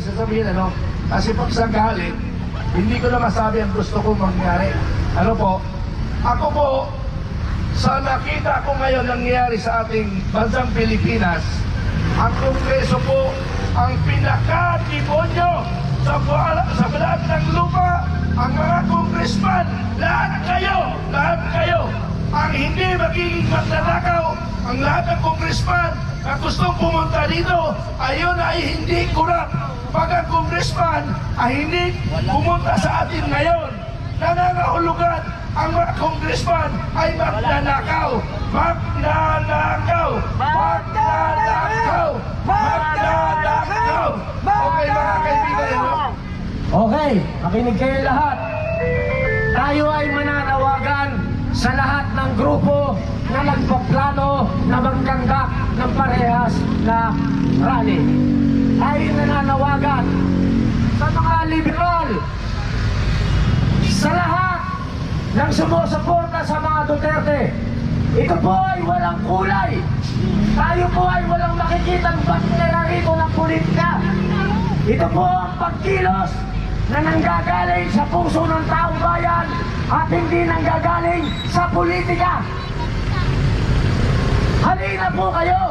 maraming sasabihin, ano? Kasi pag sa galit, hindi ko na masabi ang gusto kong mangyari. Ano po? Ako po, sa nakita ko ngayon nangyayari sa ating bansang Pilipinas, ang Kongreso po ang pinaka-demonyo sa, buhala, sa balat ng lupa, ang mga congressman, lahat kayo, lahat kayo, ang hindi magiging magnanakaw, ang lahat ng congressman na gustong pumunta dito, ayon ay hindi kurap. Pag ang congressman ay hindi pumunta sa atin ngayon, nangangahulugan ang mga congressman ay magnanakaw, magnanakaw, magnanakaw, magnanakaw. Okay mga kaibigan? Okay, makinig kayo lahat. Tayo ay mananawagan sa lahat ng grupo na nagpaplano na magkandak ng parehas na rally. Tayo nananawagan sa mga liberal, sa lahat ng sumusuporta sa mga Duterte. Ito po ay walang kulay. Tayo po ay walang makikitang bakterarito ng politika. Ito po ang pagkilos na nanggagaling sa puso ng taong bayan at hindi nanggagaling sa politika. Halina po kayo!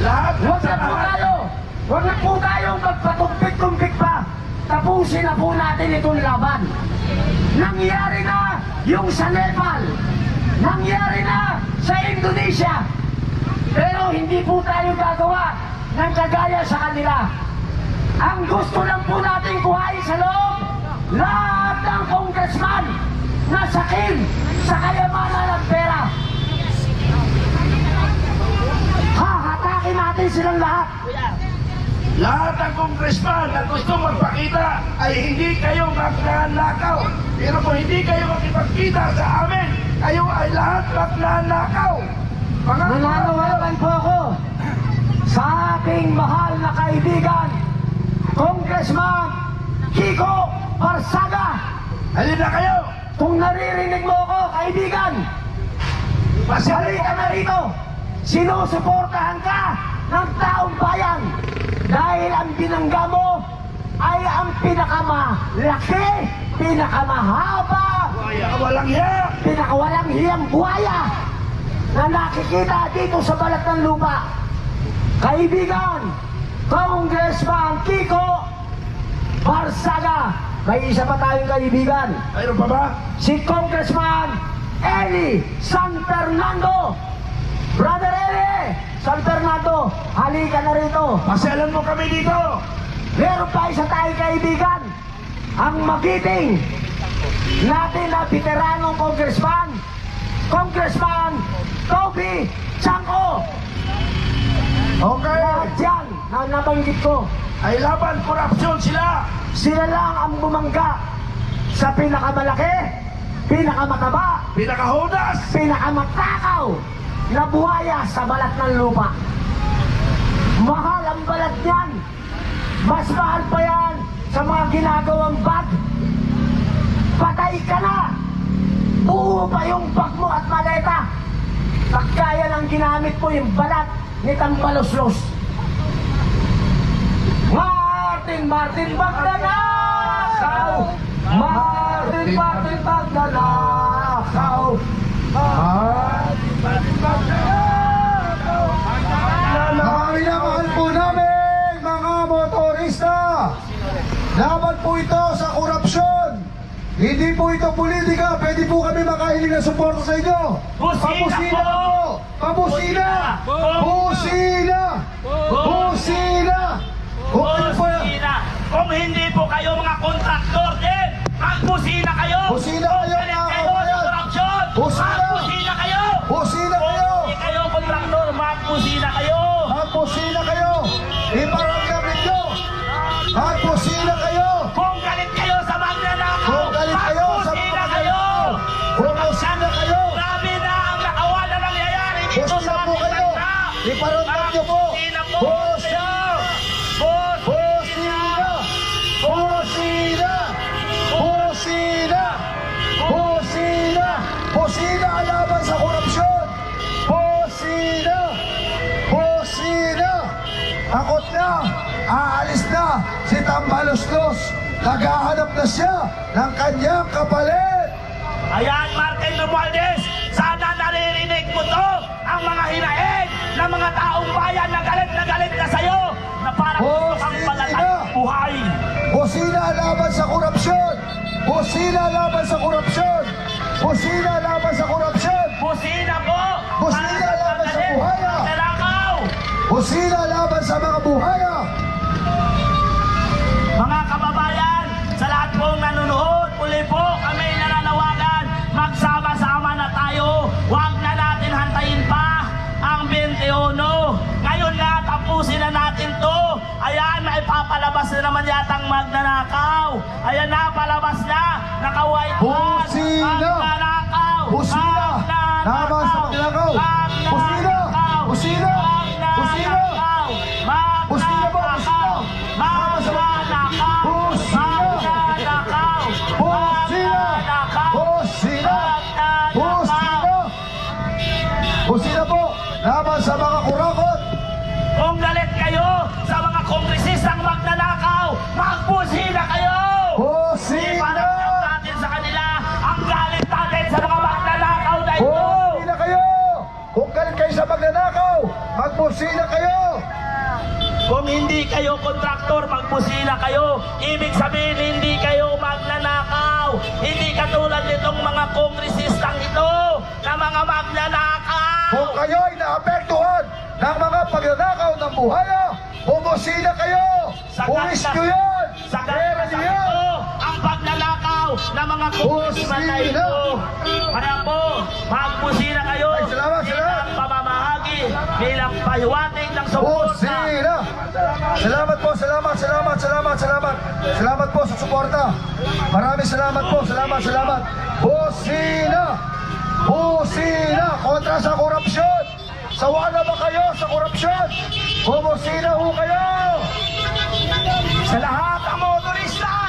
Lahat Huwag na po tayo! Huwag na po tayong magpatumpik-tumpik pa! Tapusin na po natin itong laban. Nangyari na yung sa Nepal. Nangyari na sa Indonesia. Pero hindi po tayo gagawa ng kagaya sa kanila. Ang gusto lang po natin kuhain sa loob, lahat ng congressman na sakin sa kayamanan ng pera. Hahatakin natin silang lahat. Lahat ng congressman na gusto magpakita ay hindi kayo magnanakaw. Pero kung hindi kayo makipagkita sa amin, kayo ay lahat magnanakaw. Mga Nananawagan po ako sa aking mahal na kaibigan, Congressman Kiko Barsaga. Halina kayo! Kung naririnig mo ako, kaibigan, halika na rito. Sinusuportahan ka ng taong bayan dahil ang binangga mo ay ang pinakamalaki, pinakamahaba, Kaya walang hiya! pinakawalang hiyang buhaya na nakikita dito sa balat ng lupa. Kaibigan, Congressman Kiko Barsaga. May isa pa tayong kaibigan, Mayroon pa ba? si Congressman Eli San Fernando. Brother Eli San Fernando, halika na rito. Pasyalan mo kami dito! Meron pa isa tayong kaibigan, ang magiting natin na veteranong congressman, Congressman Toby Chanko. Okay! Lahat yan na nabanggit ko, Ay laban korupsyon sila! sila lang ang bumangga sa pinakamalaki, pinakamataba, Pinakahudas! pinakamatakaw na buhaya sa balat ng lupa. Mahal ang balat niyan. Mas mahal pa yan sa mga ginagawang bag. Patay ka na. Buo pa yung bag mo at maleta. Pagkaya ng ginamit mo yung balat ni Tambaloslos. Martin, Martin, Bagdanakaw! Martin, Martin, Bagdanakaw! Mga minamahal po namin, mga motorista. Laban po ito sa korupsyon. Hindi po ito politika. Pwede po kami makahiling ng suporta sa inyo. Busina Pabusina po! po! Pabusina! Busina! Busina! Okay po yan. Busina! Kung hindi po kayo mga kontraktor din, kayo! Busina kayo, Kung lumuslos. Naghahanap na siya ng kanyang kapalit. Ayan, Martin Romualdez, sana naririnig mo to ang mga hinaing ng mga taong bayan na galit na galit na sa'yo na parang gusto kang ng buhay. Busina laban sa korupsyon! Busina laban sa korupsyon! Busina laban sa korupsyon! Busina po! Busina para laban sa buhaya! Busina laban sa mga buhaya! Naman yatang magnanakaw. Ayan na, palabas na. Naka-white flag. Busina! Magnanakaw. Busina! Laban sa magnanakaw. Busina! Busina! Busina! Busina po, busina! Laban sa magnanakaw. Busina! Busina! Busina! Busina! Busina po! Laban sa mga magbusina kayo! Kung hindi kayo kontraktor, magbusina kayo. Ibig sabihin, hindi kayo magnanakaw. Hindi katulad nitong mga kongresistang ito na mga magnanakaw. Kung kayo'y naapektuhan ng mga pagnanakaw ng buhaya, bumusina kayo! Puwis nyo yan! Sa Pera ganda nyo yan! ito, ang pagnanakaw ng mga kongresman na ito. Kaya po, magbusina kayo Ay, salamat, salamat. Bilang pahiwatig ng suporta. Busina! Salamat po, salamat, salamat, salamat, salamat. Salamat po sa suporta. Maraming salamat po, salamat, salamat. Busina! Busina! Kontra sa korupsyon! Sawa na ba kayo sa korupsyon? Bumusina ho kayo! Sa lahat ng motorista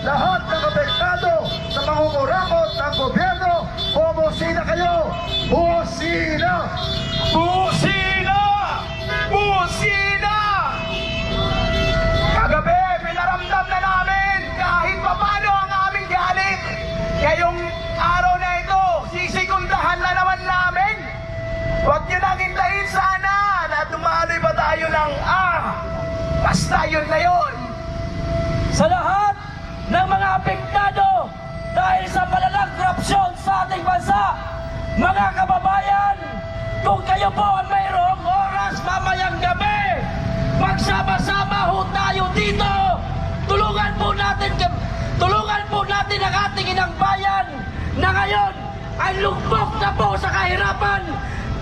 lahat ng apektado sa pangungurakot ng gobyerno, bumusina kayo! Busina! Busina! Busina! Kagabi, pinaramdam na namin kahit papano ang aming galit. Ngayong araw na ito, sisikundahan na naman namin. Huwag nyo nang hintayin sana na dumaloy pa tayo ng ah, basta yun na yun. sa lahat ng mga apektado dahil sa malalang korupsyon sa ating bansa. Mga kababayan, kung kayo po ay mayroong oras mamayang gabi, magsama-sama ho tayo dito. Tulungan po natin, tulungan po natin ang ating inang bayan na ngayon ay lumbok na po sa kahirapan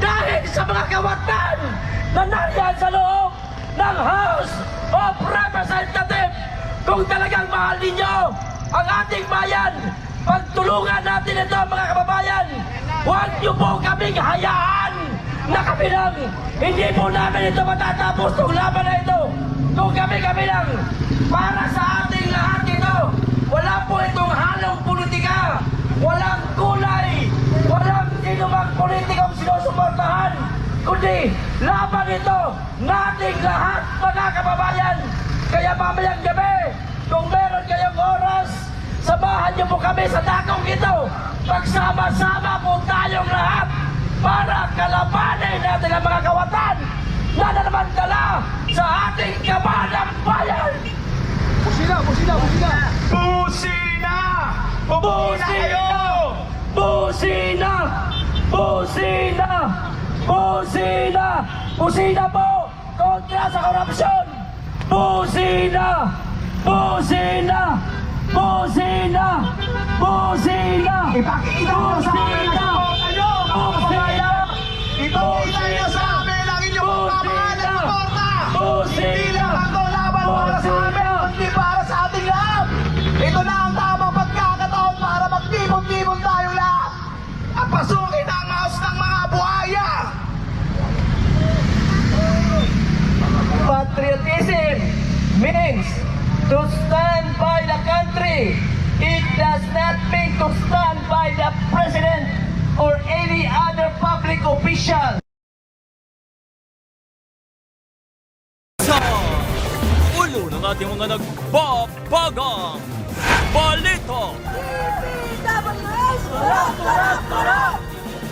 dahil sa mga kawatan na nariyan sa loob ng House of Representatives. Kung talagang mahal ninyo ang ating bayan, pagtulungan natin ito mga kababayan. Huwag niyo po kaming hayaan na kami lang. Hindi po namin ito matatapos itong laban na ito. Kung kami-kami lang, para sa ating lahat ito, wala po itong halong politika. Walang kulay. Walang sino mang politikong sinusuportahan. Kundi laban ito nating lahat mga kababayan. Kaya mamayang gabi, kung meron kayong oras, samahan niyo po kami sa dakong ito. Pagsama-sama po tayong lahat para kalabanin natin ang mga kawatan na nalamantala sa ating kabanang bayan. Busina! Busina! Busina! Busina! Kayo! Busina! Busina! Busina! Busina po! Kontra sa korupsyon! Busina! Busina! Busina! Busina! Ipakita mo sa amin ang suporta nyo, mga kababayan! Ipakita nyo sa amin ang inyong pagmamahal at suporta! Hindi lang ako laban para sa amin, kundi para sa ating lahat! Ito na ang tamang pagkakataon para magtibon-tibon tayong lahat! At pasukin ang house ng mga buhaya! Patriotism means to stand PNP. It does not mean to stand by the President or any other public official. sa ulo ng ating mga nagbabagang balita. DPWH! Turok, turok, turok!